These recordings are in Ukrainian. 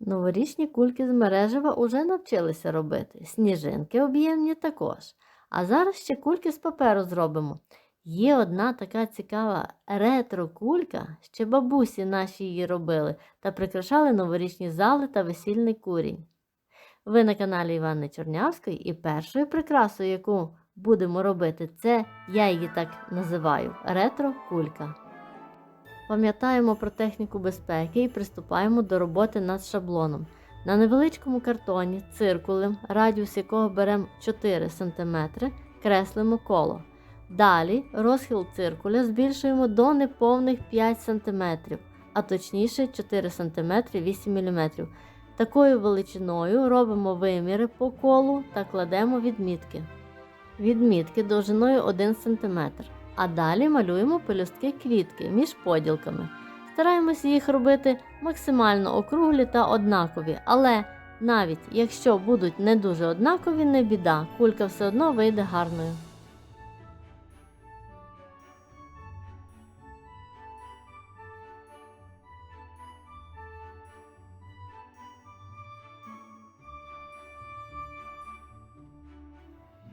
Новорічні кульки з мережева уже навчилися робити, сніжинки об'ємні також. А зараз ще кульки з паперу зробимо. Є одна така цікава ретро-кулька, ще бабусі наші її робили та прикрашали новорічні зали та весільний курінь. Ви на каналі Івани Чорнявської і першою прикрасою, яку будемо робити, це я її так називаю ретро-кулька. Пам'ятаємо про техніку безпеки і приступаємо до роботи над шаблоном. На невеличкому картоні циркулем, радіус якого беремо 4 см, креслимо коло. Далі розхил циркуля збільшуємо до неповних 5 см, а точніше 4 см 8 мм. Такою величиною робимо виміри по колу та кладемо відмітки. Відмітки довжиною 1 см. А далі малюємо пелюстки квітки між поділками. Стараємося їх робити максимально округлі та однакові, але навіть якщо будуть не дуже однакові, не біда, кулька все одно вийде гарною.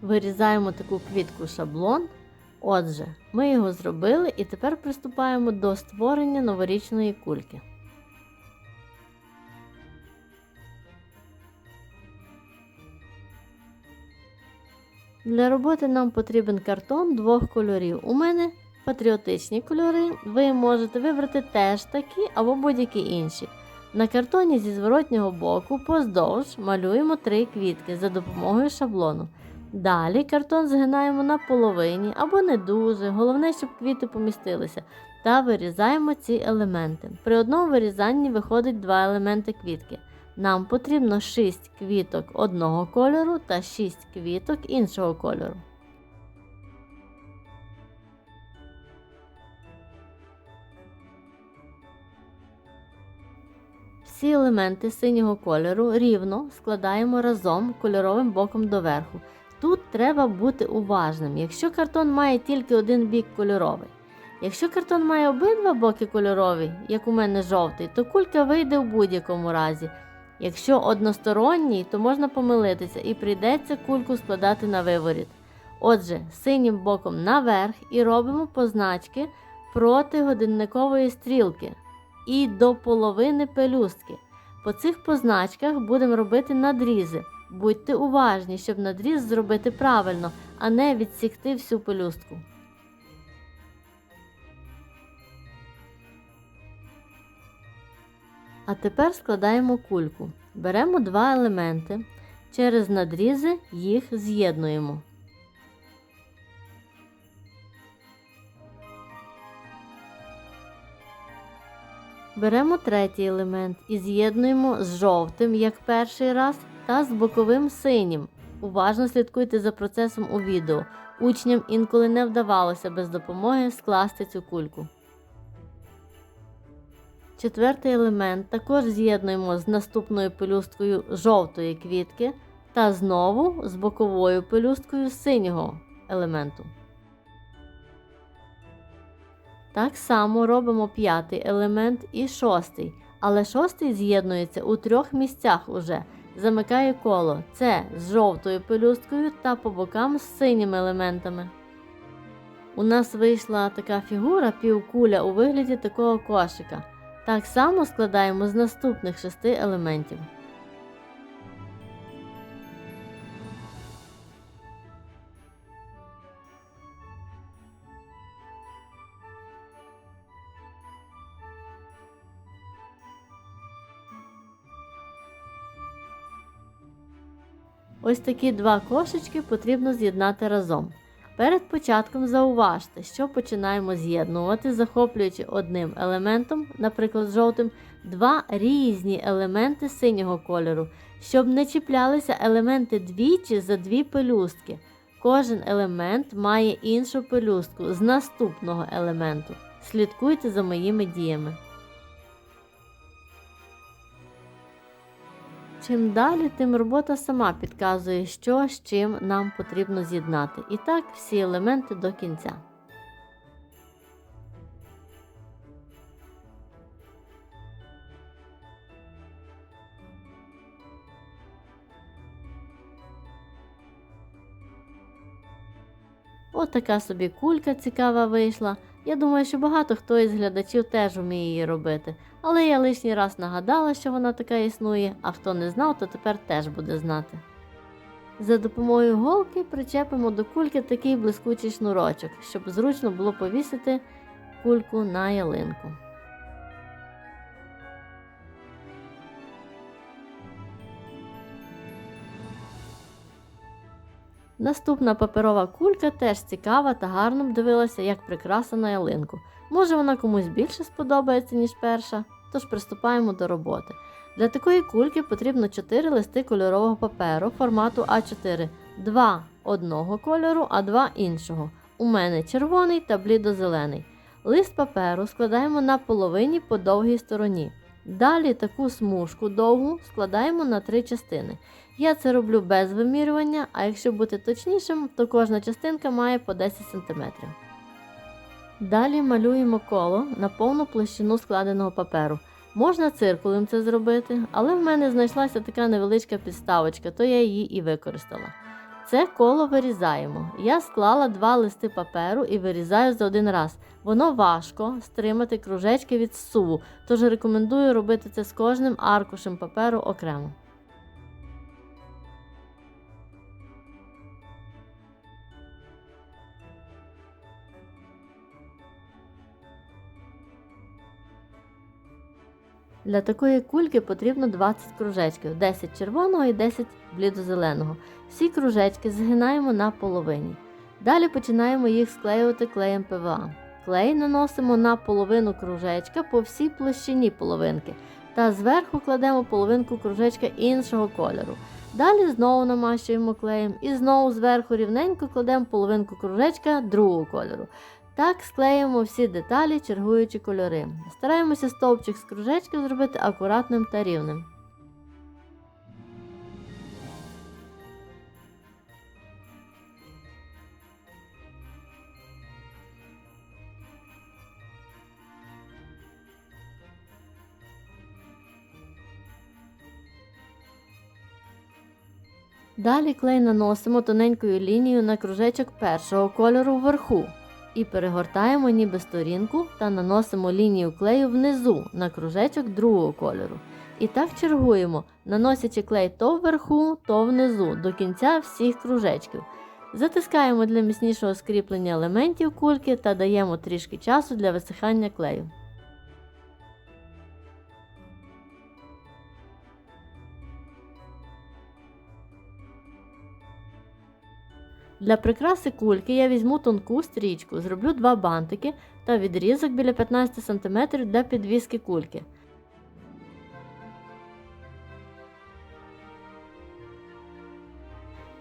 Вирізаємо таку квітку шаблон. Отже, ми його зробили і тепер приступаємо до створення новорічної кульки. Для роботи нам потрібен картон двох кольорів. У мене патріотичні кольори. Ви можете вибрати теж такі або будь-які інші. На картоні зі зворотнього боку поздовж малюємо три квітки за допомогою шаблону. Далі картон згинаємо на половині або не дуже, головне, щоб квіти помістилися, та вирізаємо ці елементи. При одному вирізанні виходить два елементи квітки. Нам потрібно 6 квіток одного кольору та 6 квіток іншого кольору. Всі елементи синього кольору рівно складаємо разом кольоровим боком доверху. Тут треба бути уважним, якщо картон має тільки один бік кольоровий. Якщо картон має обидва боки кольорові, як у мене жовтий, то кулька вийде в будь-якому разі. Якщо односторонній, то можна помилитися і прийдеться кульку складати на виворіт. Отже, синім боком наверх і робимо позначки проти годинникової стрілки і до половини пелюстки. По цих позначках будемо робити надрізи. Будьте уважні, щоб надріз зробити правильно, а не відсікти всю пелюстку. А тепер складаємо кульку. Беремо два елементи. Через надрізи їх з'єднуємо. Беремо третій елемент і з'єднуємо з жовтим, як перший раз, та з боковим синім. Уважно слідкуйте за процесом у відео. Учням інколи не вдавалося без допомоги скласти цю кульку. Четвертий елемент також з'єднуємо з наступною пелюсткою жовтої квітки та знову з боковою пелюсткою синього елементу. Так само робимо п'ятий елемент і шостий, але шостий з'єднується у трьох місцях уже. Замикає коло. Це з жовтою пелюсткою та по бокам з синіми елементами. У нас вийшла така фігура півкуля у вигляді такого кошика. Так само складаємо з наступних шести елементів. Ось такі два кошечки потрібно з'єднати разом. Перед початком зауважте, що починаємо з'єднувати, захоплюючи одним елементом, наприклад, жовтим, два різні елементи синього кольору, щоб не чіплялися елементи двічі за дві пелюстки. Кожен елемент має іншу пелюстку з наступного елементу. Слідкуйте за моїми діями. Чим далі, тим робота сама підказує, що з чим нам потрібно з'єднати. І так всі елементи до кінця. Отака собі кулька цікава вийшла. Я думаю, що багато хто із глядачів теж вміє її робити. Але я лишній раз нагадала, що вона така існує, а хто не знав, то тепер теж буде знати. За допомогою голки причепимо до кульки такий блискучий шнурочок, щоб зручно було повісити кульку на ялинку. Наступна паперова кулька теж цікава та гарно б дивилася як прикраса на ялинку. Може вона комусь більше сподобається, ніж перша, тож приступаємо до роботи. Для такої кульки потрібно 4 листи кольорового паперу формату А4, 2 одного кольору, а 2 іншого. У мене червоний та блідозелений. Лист паперу складаємо на половині по довгій стороні. Далі таку смужку довгу складаємо на три частини. Я це роблю без вимірювання, а якщо бути точнішим, то кожна частинка має по 10 см. Далі малюємо коло на повну площину складеного паперу. Можна циркулем це зробити, але в мене знайшлася така невеличка підставочка, то я її і використала. Це коло вирізаємо. Я склала два листи паперу і вирізаю за один раз. Воно важко стримати кружечки від суву, тож рекомендую робити це з кожним аркушем паперу окремо. Для такої кульки потрібно 20 кружечків, 10 червоного і 10 блідозеленого. Всі кружечки згинаємо на половині. Далі починаємо їх склеювати клеєм ПВА. Клей наносимо на половину кружечка по всій площині половинки та зверху кладемо половинку кружечка іншого кольору. Далі знову намащуємо клеєм і знову зверху рівненько кладемо половинку кружечка другого кольору. Так склеїмо всі деталі, чергуючи кольори. Стараємося стовпчик з кружечків зробити акуратним та рівним. Далі клей наносимо тоненькою лінією на кружечок першого кольору вверху і перегортаємо ніби сторінку та наносимо лінію клею внизу на кружечок другого кольору. І так чергуємо, наносячи клей то вверху, то внизу до кінця всіх кружечків. Затискаємо для міцнішого скріплення елементів кульки та даємо трішки часу для висихання клею. Для прикраси кульки я візьму тонку стрічку, зроблю два бантики та відрізок біля 15 см для підвіски кульки.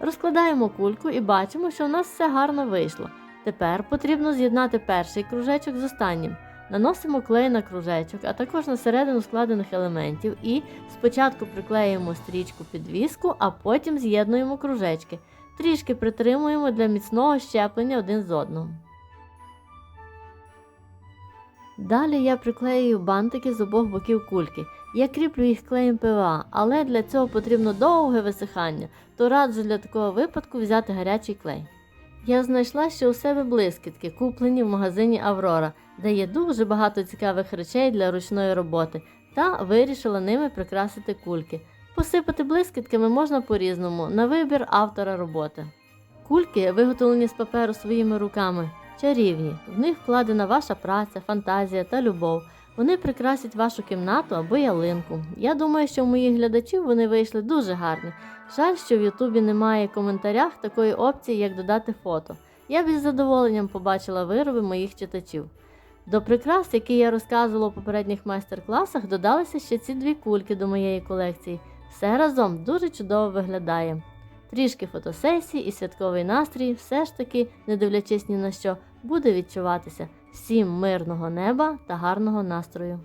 Розкладаємо кульку і бачимо, що у нас все гарно вийшло. Тепер потрібно з'єднати перший кружечок з останнім. Наносимо клей на кружечок, а також на середину складених елементів і спочатку приклеїмо стрічку підвіску, а потім з'єднуємо кружечки. Трішки притримуємо для міцного щеплення один з одного. Далі я приклеюю бантики з обох боків кульки. Я кріплю їх клеєм ПВА, але для цього потрібно довге висихання, то раджу для такого випадку взяти гарячий клей. Я знайшла ще у себе блискітки, куплені в магазині Аврора, де є дуже багато цікавих речей для ручної роботи, та вирішила ними прикрасити кульки. Посипати блискітками можна по-різному, на вибір автора роботи. Кульки, виготовлені з паперу своїми руками, чарівні, в них вкладена ваша праця, фантазія та любов. Вони прикрасять вашу кімнату або ялинку. Я думаю, що в моїх глядачів вони вийшли дуже гарні. Жаль, що в Ютубі немає в коментарях такої опції, як додати фото. Я б із задоволенням побачила вироби моїх читачів. До прикрас, які я розказувала у попередніх майстер-класах, додалися ще ці дві кульки до моєї колекції. Все разом дуже чудово виглядає. Трішки фотосесії і святковий настрій, все ж таки, не дивлячись ні на що, буде відчуватися. Всім мирного неба та гарного настрою!